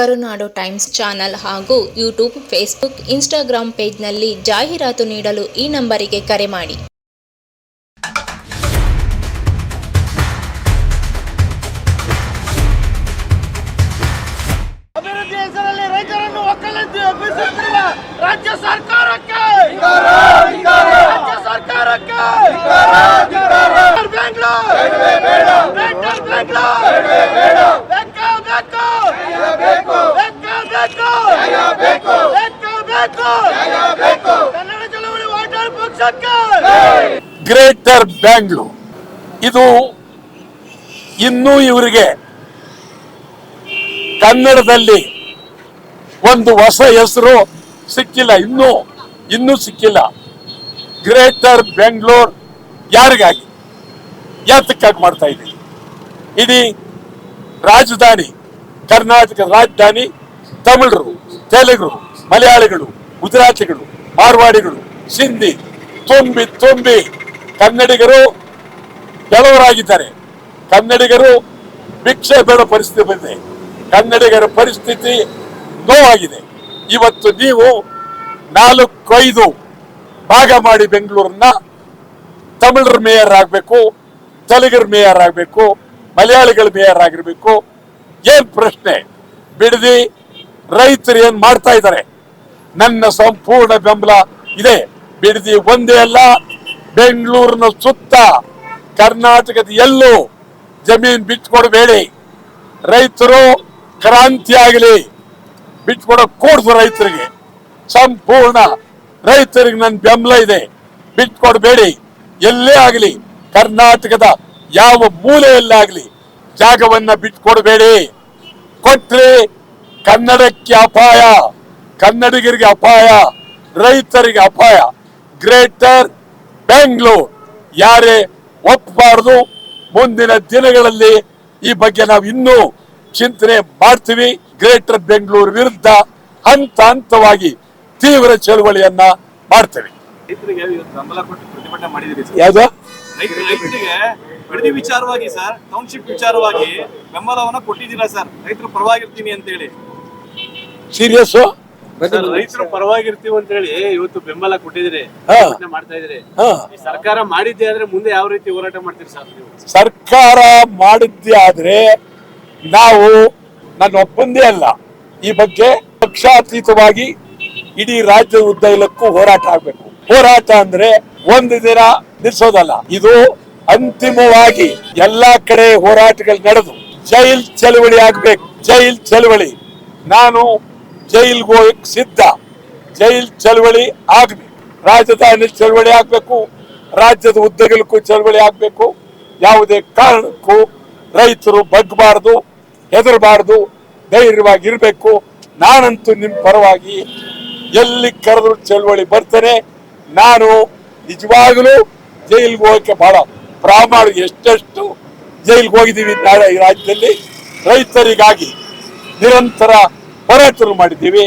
ಕರುನಾಡು times channel ಹಾಗೂ YouTube, Facebook Instagram ಪೇಜ್ನಲ್ಲಿ ಜಾಹೀರಾತು ನೀಡಲು ಈ ನಂಬರಿಗೆ ಕರೆ ಮಾಡಿ. ಅಭಿವೃದ್ಧಿ ಹೆಸರಲ್ಲಿ ರೈತರನ್ನು ರಾಜ್ಯ ಸರ್ಕಾರಕ್ಕೆ ಗ್ರೇಟರ್ ಬ್ಯಾಂಗ್ಳೂರ್. ಇದು ಇನ್ನೂ ಇವರಿಗೆ ಕನ್ನಡದಲ್ಲಿ ಒಂದು ಹೊಸ ಹೆಸರು ಸಿಕ್ಕಿಲ್ಲ. ಇನ್ನೂ ಇನ್ನೂ ಸಿಕ್ಕಿಲ್ಲ. ಗ್ರೇಟರ್ ಬೆಂಗಳೂರು ಯಾರಿಗಾಗಿ? ಯಾತಕ್ಕಾಗಿ ಮಾಡ್ತಾ ಇದ್ದೀವಿ ಇಡೀ ರಾಜಧಾನಿ ಕರ್ನಾಟಕ ರಾಜಧಾನಿ ತಮಿಳರು ತೆಲುಗರು ಮಲಯಾಳಿಗಳು ಗುಜರಾತಿಗಳು, ಮಾರ್ವಾಡಿಗಳು, ಸಿಂಧಿ, ತುಂಬಿ ತುಂಬಿ, ಕನ್ನಡಿಗರು ಕೆಲವರಾಗಿದ್ದಾರೆ. ಕನ್ನಡಿಗರು ಭಿಕ್ಷೆ ಬೇಡ ಪರಿಸ್ಥಿತಿ ಬಂದಿದೆ. ಕನ್ನಡಿಗರ ಪರಿಸ್ಥಿತಿ ನೋವಾಗಿದೆ. ಇವತ್ತು ನೀವು ನಾಲ್ಕು ಐದು ಭಾಗ ಮಾಡಿ ಬೆಂಗಳೂರನ್ನ. ತಮಿಳರ ಮೇಯರ್ ಆಗಬೇಕು ತೆಲುಗರ ಮೇಯರ್ ಆಗಬೇಕು, ಮಲಯಾಳಿಗಳ ಮೇಯರ್ ಆಗಿರಬೇಕು. ಏನ್ ಪ್ರಶ್ನೆ? ಬಿಡದಿ ರೈತರು ಏನ್ ಮಾಡ್ತಾ ಇದ್ದಾರೆ? ನನ್ನ ಸಂಪೂರ್ಣ ಬೆಂಬಲ ಇದೆ. ಬಿಡದಿ ಒಂದೇ ಅಲ್ಲ, ಬೆಂಗಳೂರಿನ ಸುತ್ತ ಕರ್ನಾಟಕದ ಎಲ್ಲೂ ಜಮೀನ್ ಬಿಟ್ಕೊಡಬೇಡಿ ರೈತರು ಕ್ರಾಂತಿ ಆಗಲಿ ಬಿಟ್ಕೊಡೋ ಕೂಡ್ದು ರೈತರಿಗೆ. ಸಂಪೂರ್ಣ ರೈತರಿಗೆ ನನ್ನ ಬೆಂಬಲ ಇದೆ. ಬಿಟ್ಕೊಡಬೇಡಿ ಎಲ್ಲೇ ಆಗಲಿ, ಕರ್ನಾಟಕದ ಯಾವ ಮೂಲೆಯಲ್ಲಾಗಲಿ ಜಾಗವನ್ನ ಬಿಟ್ಕೊಡಬೇಡಿ ಕೊಟ್ರೆ ಕನ್ನಡಕ್ಕೆ ಅಪಾಯ. ಕನ್ನಡಿಗರಿಗೆ ಅಪಾಯ ರೈತರಿಗೆ ಅಪಾಯ. ಗ್ರೇಟರ್ ಬೆಂಗಳೂರು. ಯಾರೇ ಒಪ್ಪಬಾರದು ಮುಂದಿನ ದಿನಗಳಲ್ಲಿ ಈ ಬಗ್ಗೆ ನಾವು ಇನ್ನೂ ಚಿಂತನೆ ಮಾಡ್ತೀವಿ. ಗ್ರೇಟರ್ ಬೆಂಗಳೂರು ವಿರುದ್ಧ ಹಂತ ಹಂತವಾಗಿ ತೀವ್ರ ಚಳುವಳಿಯನ್ನ ಮಾಡ್ತೇವೆ. ಯಾವ್ದು? ವಿಚಾರವಾಗಿ ಸರ್ ಟೌನ್ಶಿಪ್ ವಿಚಾರವಾಗಿ ಬೆಂಬಲವನ್ನ ಕೊಟ್ಟಿದ್ದೀರಾ ಸರ್? ರೈತರ ಪರವಾಗಿರ್ತೀನಿ ಅಂತ ಹೇಳಿ ಸೀರಿಯಸ್ ಸರ್, ರೈತರ ಪರವಾಗಿರ್ತೀವಿ ಅಂತ ಹೇಳಿ ಇವತ್ತು ಬೆಂಬಲ ಕೊಟ್ಟಿದ್ದೀರಿ ಹಾ. ಮಾಡ್ತಾ ಈ ಸರ್ಕಾರ ಮಾಡಿದ್ದೆ ಆದ್ರೆ ಮುಂದೆ ಯಾವ ರೀತಿ ಹೋರಾಟ ಮಾಡ್ತೀರಿ ಸರ್ ನೀವು? ಸರ್ಕಾರ ಮಾಡಿದ್ದೆ ಆದ್ರೆ ನಾವು ನನ್ನ ಒಪ್ಪಂದೇ ಅಲ್ಲ. ಈ ಬಗ್ಗೆ ಪಕ್ಷಾತೀತವಾಗಿ ಇಡೀ ರಾಜ್ಯ ಉದ್ದಗಲಕ್ಕೂ ಹೋರಾಟ ಆಗ್ಬೇಕು. ಹೋರಾಟ ಅಂದ್ರೆ ಒಂದು ದಿನ ನಿಲ್ಸೋದಲ್ಲ. ಇದು ಅಂತಿಮವಾಗಿ ಎಲ್ಲಾ ಕಡೆ ಹೋರಾಟಗಳು ನಡೆದು ಜೈಲ್ ಚಳವಳಿ ಆಗ್ಬೇಕು. ಜೈಲ್ ಚಳವಳಿ. ನಾನು ಜೈಲ್ಗೆ ಹೋಗಕ್ಕೆ ಸಿದ್ಧ. ಜೈಲ್ ಚಳವಳಿ ಆಗಲಿ. ರಾಜಧಾನಿ ಚಳವಳಿ ಆಗಬೇಕು. ರಾಜ್ಯದ ಉದ್ದಗಲಕ್ಕೂ ಚಳವಳಿ ಆಗಬೇಕು. ಯಾವುದೇ ಕಾರಣಕ್ಕೂ ರೈತರು ಬಗ್ಗಬಾರ್ದು ಹೆದರಬಾರ್ದು ಧೈರ್ಯವಾಗಿ ಇರಬೇಕು ನಾನಂತೂ ನಿಮ್ಮ ಪರವಾಗಿ ಎಲ್ಲಿ ಕರೆದ್ರು ಚಳವಳಿ ಬರ್ತೇನೆ. ನಾನು ನಿಜವಾಗಲೂ ಜೈಲ್ಗೆ ಹೋಗಕ್ಕೆ ಬಹಳ ಪ್ರಾಮಾಣಿಕ, ಎಷ್ಟೆಷ್ಟು ಜೈಲಿಗೆ ಹೋಗಿದ್ದೀವಿ ನಾಳೆ ಈ ರಾಜ್ಯದಲ್ಲಿ. ರೈತರಿಗಾಗಿ ನಿರಂತರ ಹೋರಾಟಗಳು ಮಾಡಿದ್ದೀವಿ.